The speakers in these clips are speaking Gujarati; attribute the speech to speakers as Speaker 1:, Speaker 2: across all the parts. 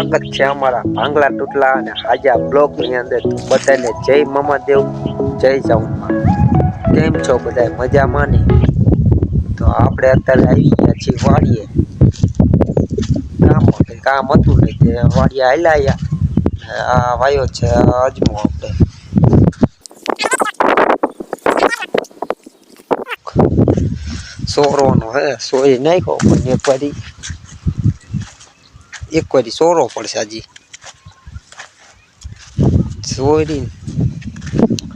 Speaker 1: સ્વાગત છે અમારા ભાંગલા તૂટલા અને હાજા બ્લોકની અંદર બધાને જય મમાદેવ જય જાઉં કેમ છો બધા મજામાં ને? તો આપણે અત્યારે આવી ગયા છીએ વાડીએ. કામ કામ હતું નહીં તે વાડીએ હાલ્યા આવ્યા આ વાયો છે અજમો આપણે. સોરોનો હે, સોય નાખ્યો પણ એક વારી. એક વારી સોરો પડશે હજી સોરી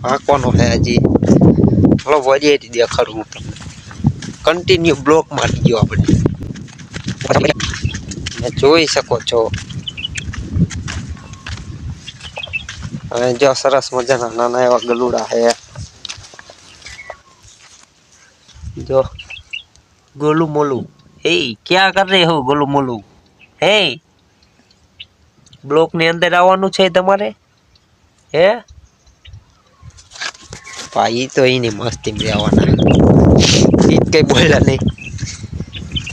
Speaker 1: હાંકવાનો છે હજી થોડો વરિયેથી દેખાડું હું તમને. કન્ટિન્યુ બ્લોક મારી ગયો આપણે. જોઈ શકો છો. અને જો સરસ મજાના નાના એવા ગલુડા છે. જો ગોલું મોલું હે, ક્યાં કર રહે હો ગોલું મોલું હે? બ્લોકની અંદર આવવાનું છે તમારે? હે? ભાઈ તો એની મસ્તી આવવાના એ જ કઈ બોલ્યા નહીં.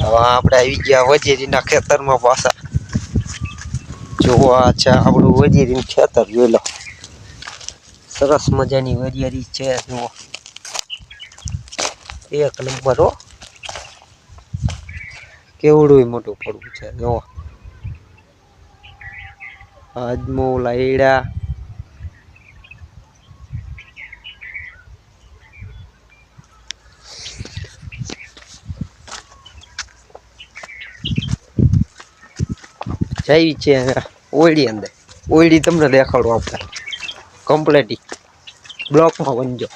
Speaker 1: હવે આપણે આવી ગયા વજીરીના ખેતરમાં પાછા. જોવા છે આપણું વજીરીનું ખેતર, જોઈ લો. સરસ મજાની વરિયારી છે, જુઓ. એક નંબર, હો. કેવડું મોટું પડવું છે જો અજમો લઈડા જઈ છે ઓયડી અંદર. ઓયડી તમને દેખાડો આપણે. કમ્પ્લેટી બ્લોકમાં બનજો.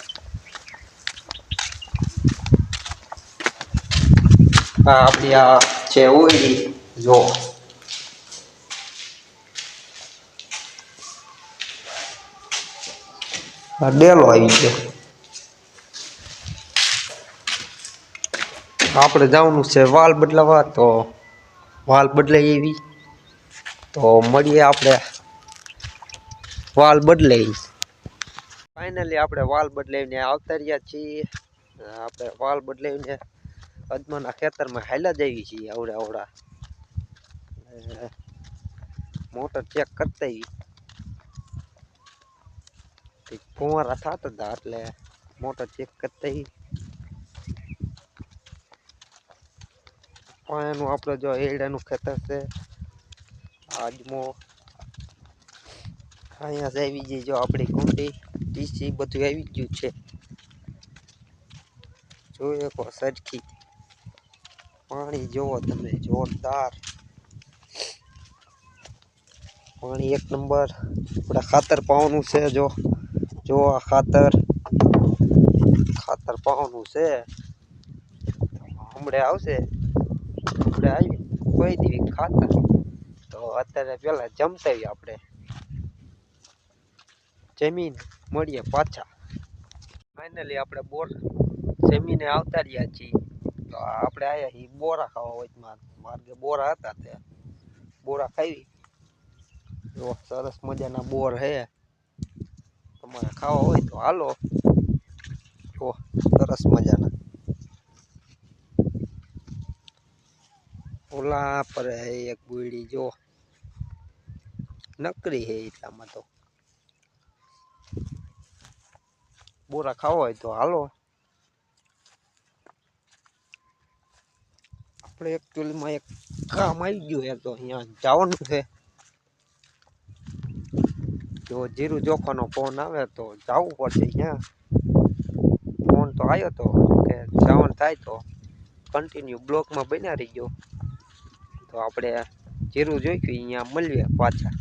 Speaker 1: આ આપણી આ છે ઓયડી, જો. આ ડેલો આવી ગયો. આપણે જવાનું છે વાલ બદલાવા તો વાલ બદલાઈ એવી. તો મળીએ આપણે. વાલ બદલાઈ. ફાઇનલી આપણે વાલ બદલાવીને આવતા રહ્યા છીએ. આપણે વાલ બદલાવીને અજમાના ખેતરમાં હાલ્યા જઈએ છીએ અવડા આવડા મોટર ચેક કરતા આવી ફુવારા થતા હતા એટલે મોટર ચેક કરતા આવી પાયાનું આપણે જો એડાનું ખેતર છે આજમો અહીંયા જ આવી ગઈ જો આપણી કુંડી ડીસી બધું આવી ગયું છે. જોઈએ કો સરખી. પાણી જોવો તમે, જોરદાર. પાણી એક નંબર. આપણે ખાતર પાવાનું છે જો. જો આ ખાતર ખાતર પાવાનું છે, હમણાં આવશે, હમણાં આવી, કોઈ દીવી ખાતર. તો અત્યારે પેલા જમતાવી આપણે. જમીન મળીએ પાછા. ફાઇનલી આપણે બોર જમીને આવતા રહ્યા છીએ. તો આપણે આવ્યા છીએ બોરા ખાવા વચમાં માર્ગે બોરા હતા તે. બોરા ખાવી સરસ મજાના બોર હે. તમારે ખાવા હોય તો હાલો. જો સરસ મજાના. ઓલા પર હે એક બુડી જો નકરી હે એટલામાં તો. બોરા ખાવા હોય તો હાલો. આપણે એકચ્યુઅલીમાં એક કામ આવી ગયું એક તો અહીંયા જવાનું છે. જો જીરું જોખાનો ફોન આવે તો જવું પડશે અહીંયા ફોન તો આવ્યો તો, કે જવાનું થાય તો કન્ટિન્યુ બ્લોકમાં બન્યા રહી ગયો તો આપણે જીરું જોઈશું, અહીંયા મળીએ પાછા.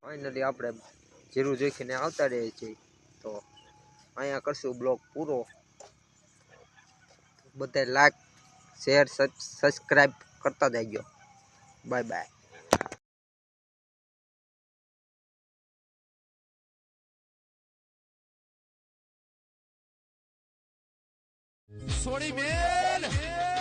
Speaker 1: ફાઇનલી આપણે જીરું જોખીને આવતા રહીએ છીએ. તો અહીંયા કરશું બ્લોગ પૂરો. બધા લાઈક શેર સબસ્ક્રાઈબ કરતા જજો બાય બાય
Speaker 2: સોડી મેલ.